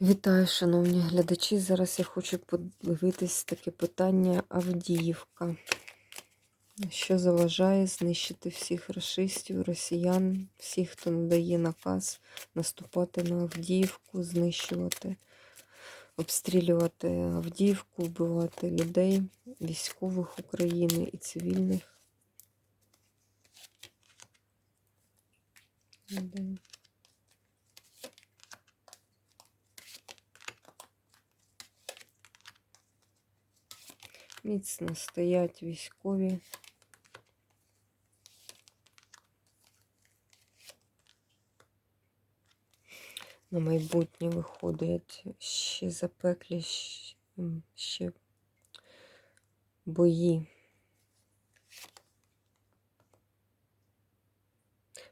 Вітаю, шановні глядачі. Зараз я хочу подивитись таке питання Авдіївка. Що заважає знищити всіх расистів, росіян, всіх, хто надає наказ наступати на Авдіївку, знищувати, обстрілювати Авдіївку, вбивати людей, військових України і цивільних. людей. Міцно стоять військові. На майбутнє виходять ще запеклі ще бої.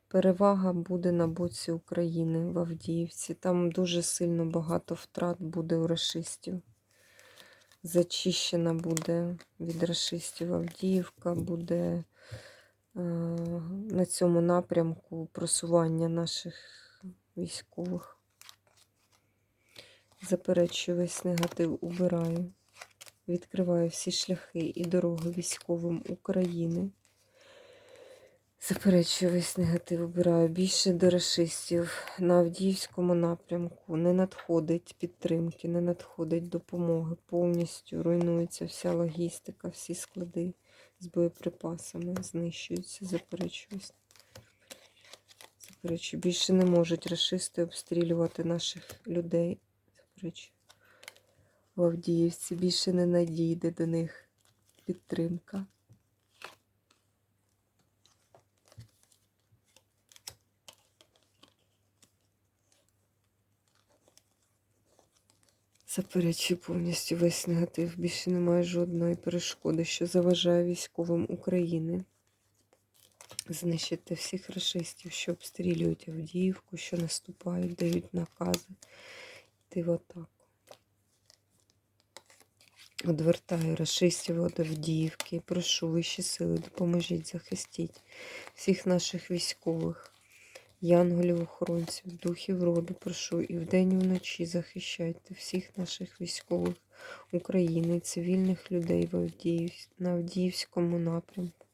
Перевага буде на боці України в Авдіївці. Там дуже сильно багато втрат буде у рашистів зачищена буде від рашистів Авдіївка, буде е, на цьому напрямку просування наших військових. Заперечую весь негатив, убираю. Відкриваю всі шляхи і дороги військовим України. Заперечую негатив, обираю більше до рашистів на Авдіївському напрямку. Не надходить підтримки, не надходить допомоги. Повністю руйнується вся логістика, всі склади з боєприпасами знищуються. Заперечую. весь- Заперечую. Більше не можуть рашисти обстрілювати наших людей. Заперечую. В Авдіївці більше не надійде до них підтримка. Заперечую повністю весь негатив. Більше немає жодної перешкоди, що заважає військовим України знищити всіх расистів, що обстрілюють Авдіївку, що наступають, дають накази йти в атаку. Одвертаю расистів від Авдіївки. Прошу вищі сили, допоможіть, захистіть всіх наших військових. Янголів, охоронців, духів роду, прошу і вдень, і вночі захищайте всіх наших військових України, цивільних людей в Авдіїв... на Авдіївському напрямку.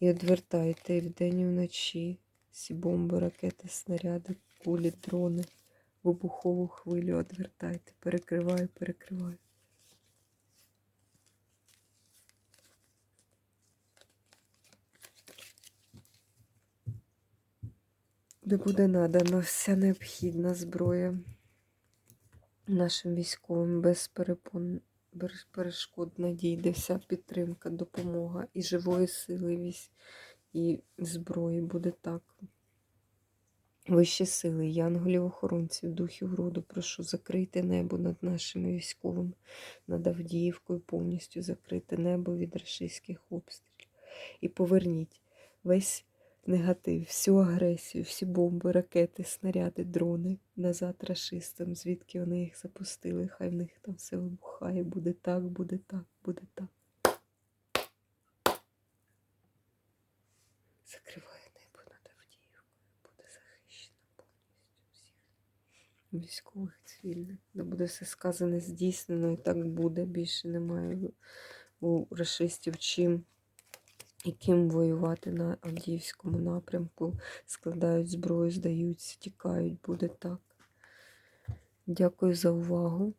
І одвертайте і вдень, і вночі всі бомби, ракети, снаряди, кулі, дрони, вибухову хвилю одвертайте, перекриваю, перекриваю. Де буде надана вся необхідна зброя нашим військовим без перепон, без вся підтримка, допомога і живої сили, і зброї буде так. Вищі сили, янголів, охоронців, духів роду, прошу закрити небо над нашими військовими, над Авдіївкою, повністю закрити небо від рашистських обстрілів. І поверніть весь негатив, всю агресію, всі бомби, ракети, снаряди, дрони назад рашистам, звідки вони їх запустили. Хай в них там все вибухає. Буде так, буде так, буде так. Закриває небо над Авдіївкою. Буде захищено повністю всіх військових цивільних. Да буде все сказане, здійснено, і так буде. Більше немає у рашистів чим і ким воювати на Авдіївському напрямку, складають зброю, здаються, тікають, буде так. Дякую за увагу.